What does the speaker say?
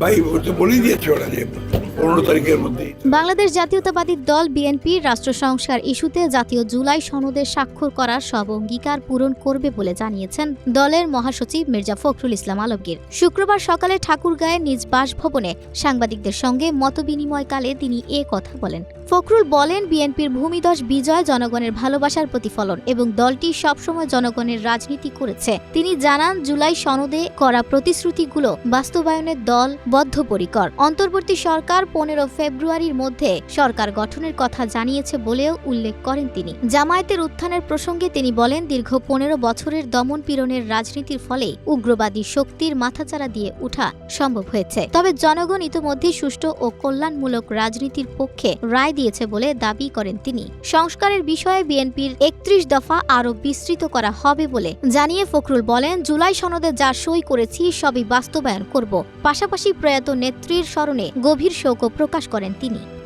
ভাই ওটা বলেই দিয়েছে ওরা যে পনেরো তারিখের মধ্যে বাংলাদেশ জাতীয়তাবাদী দল বিএনপির রাষ্ট্র সংস্কার ইস্যুতে জাতীয় জুলাই সনদে স্বাক্ষর করার সব অঙ্গীকার পূরণ করবে বলে জানিয়েছেন দলের মহাসচিব মির্জা ফখরুল ইসলাম আলমগীর। শুক্রবার সকালে ঠাকুরগাঁয়ে নিজ বাসভবনে সাংবাদিকদের সঙ্গে মতবিনিময়কালে তিনি এ কথা বলেন। ফখরুল বলেন, বিএনপির ভূমিদশ বিজয় জনগণের ভালোবাসার প্রতিফলন এবং দলটি সবসময় জনগণের রাজনীতি করেছে। তিনি জানান, জুলাই সনদে করা প্রতিশ্রুতিগুলো বাস্তবায়নের দল বদ্ধপরিকর। অন্তর্বর্তী সরকার পনেরো ফেব্রুয়ারির মধ্যে সরকার গঠনের কথা জানিয়েছে বলেও উল্লেখ করেন তিনি। জামায়াতের উত্থানের প্রসঙ্গে তিনি বলেন, দীর্ঘ পনেরো বছরের দমন পীড়নের রাজনীতির ফলে উগ্রবাদী শক্তির মাথাচাড়া দিয়ে উঠা সম্ভব হয়েছে। তবে জনগণ ইতোমধ্যে সুষ্ঠু ও কল্যাণমূলক রাজনীতির পক্ষে রায় দিয়েছে বলে দাবি করেন তিনি। সংস্কারের বিষয়ে বিএনপির একত্রিশ দফা আরও বিস্তৃত করা হবে বলে জানিয়ে ফখরুল বলেন, জুলাই সনদে যা সই করেছি সবই বাস্তবায়ন করব। পাশাপাশি প্রয়াত নেত্রীর স্মরণে গভীর শোকও প্রকাশ করেন তিনি।